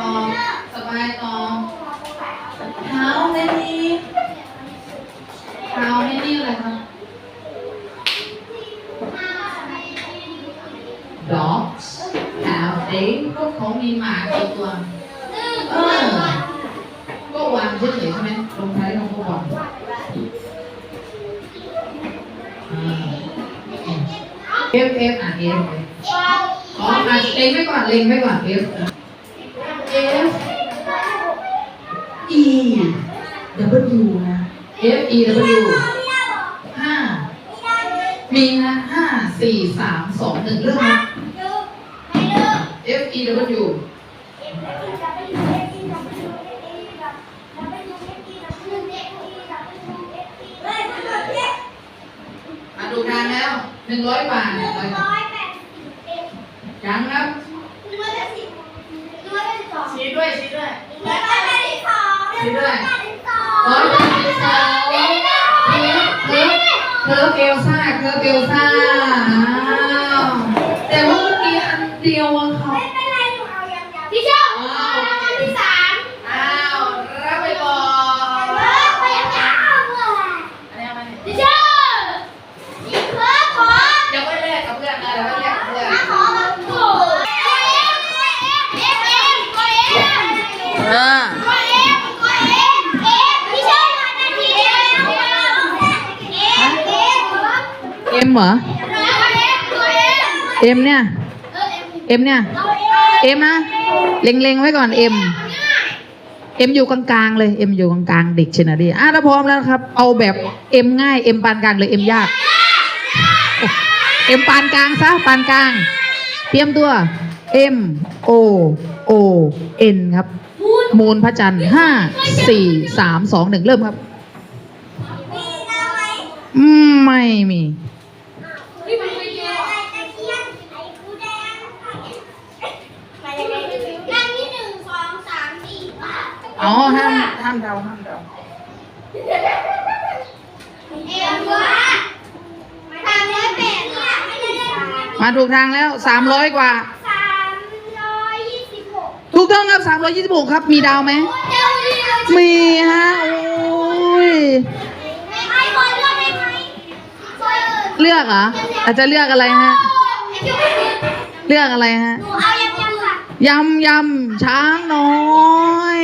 ต่อสบายต่อ how many how many อะไรคะดอกเท้าเอ็นก็คงมีหมากี่ตัวเออก็วางเฉยใช่ไหมลงท้ายลงก็วางเอฟเอฟอ่านเอฟขออ่านเล็งไว้ก่อนเล็งไว้ก่อนเอฟ W นะเอฟอีดับเบิลยูห้ามีนะห้าสี่สามสองหนึ่งเริ่มนะ F E W มาดูทางแล้วหนึ่งร้อยบาทหนึ่งร้อยบายังครับชี้ด้วยชี้ด้วยร้อยแปดสิบ สองเคิร์ฟเคิร์ฟเคิร์ฟเอลซ่าเคิร์ฟเอลซ่าอ้าวแต่ว่าเมื่อกี้อันเดียวอะค่ะอ้าวรับไปก่อนอะไรเอามาเนี่ยเดี๋ยวไปแลกกับเพื่อนนะเดี๋ยวไปแลกกับเพื่อนเออเอ็มเหรอเอ็มเนี่ยเอ็มเนี่ยเอ็มนะเล็งๆไว้ก่อนเอ็มเอ็มอยู่กลางๆเลยเอ็มอยู่กลางๆเด็กชนะดีอะถ้าพร้อมแล้วนะครับ เอาแบบเอ็มง่ายเอ็มปานกลางเลยเอ็มยากเอ็มปานกลางซะปานกลาง เตรียมตัว M O O N ครับ มูลพระจันทร์ห้าสี่สามสองหนึ่งเริ่มครับอืมไม่มี อ๋อห้ามห้ามเดาห้ามเดามาถูกทางแล้วสามร้อยกว่าถูกต้องครับสามร้อยยี่สิบหกครับ มีดาวไหมมีฮะโอ้ยเลือกเหรออาจจะเลือกอะไรฮะ เลือกอะไรฮะ ยำยำช้างน้อย